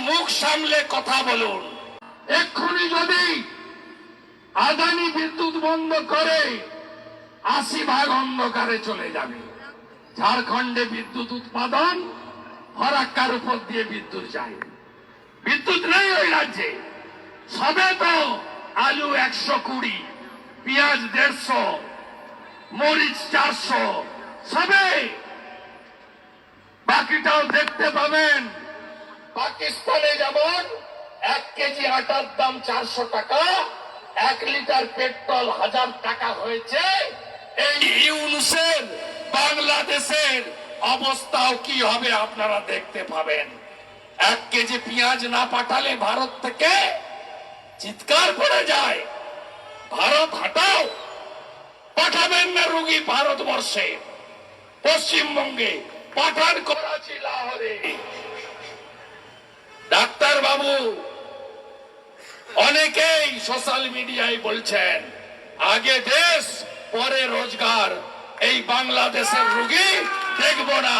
মুখ সামলে কথা বলুন। এক্ষুনি যদি আদানি বিদ্যুৎ বন্ধ করে আশি ভাগ অন্ধকারে চলে যাবে। ঝাড়খণ্ডে বিদ্যুৎ উৎপাদন, ফরাক্কার উপর দিয়ে বিদ্যুৎ যায়। বিদ্যুৎ নেই ওই রাজ্যে। সবে তো আলু একশো কুড়ি, পেঁয়াজ দেড়শো, মরিচ চারশো, সবে। বাকিটাও দেখতে পাবেন। পাকিস্তানে যেমন এক কেজি আটার দাম চারশো টাকা, এক লিটার পেট্রোল হাজার টাকা হয়েছে, এই ইউনুসের বাংলাদেশের অবস্থাও কি হবে আপনারা দেখতে পাবেন। এক কেজি পেঁয়াজ না পাঠালে ভারত থেকে চিৎকার করে যায়। ভারত হাটাও, পাঠাবেন না রুগী ভারতবর্ষে, পশ্চিমবঙ্গে, পাঠান করাচি, লাহোরে। বাবু। অনেকেই সোশ্যাল মিডিয়ায় বলছেন, আগে দেশ, পরে রোজগার। এই বাংলাদেশের রুগী দেখব না।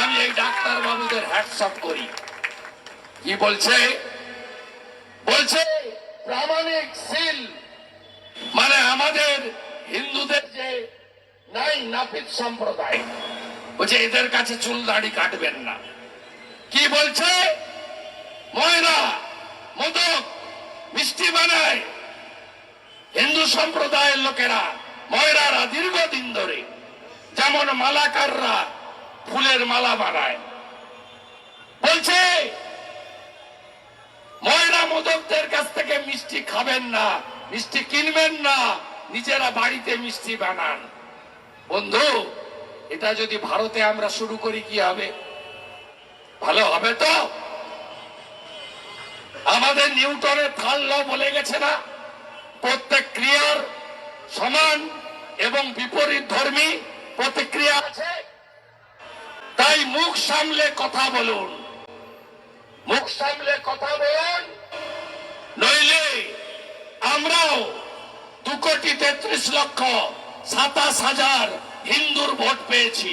আমি এই ডাক্তার বাবুদের হ্যাটসঅপ করি। কি বলছে? বলছে, প্রামাণিক সিল। মানে আমাদের হিন্দুদের যে নাই নাপিত সম্প্রদায়, বলছে এদের কাছে চুল দাড়ি কাটবেন না। কি বলছে? ময়না, মোদক, মিষ্টি বানায়। হিন্দু সম্প্রদায়ের লোকেরা ময়রারা দীর্ঘদিন ধরে যেমন মালাকাররা ফুলের মালা বানায়। বলছে ময়রা মোদকদের কাছ থেকে মিষ্টি খাবেন না, মিষ্টি কিনবেন না, নিজেরা বাড়িতে মিষ্টি বানান। বন্ধু, এটা যদি ভারতে আমরা শুরু করি কি হবে? ভালো হবে তো? আমাদের নিউটনের থার্ড ল বলে গেছে না। প্রত্যেক ক্রিয়ার সমান এবং বিপরীত ধর্মী প্রতিক্রিয়া আছে। তাই মুখ সামলে কথা বলুন। মুখ সামলে কথা বলুন। নইলে আমরাও দু কোটি তেত্রিশ লক্ষ সাতাশ হাজার হিন্দুর ভোট পেয়েছি।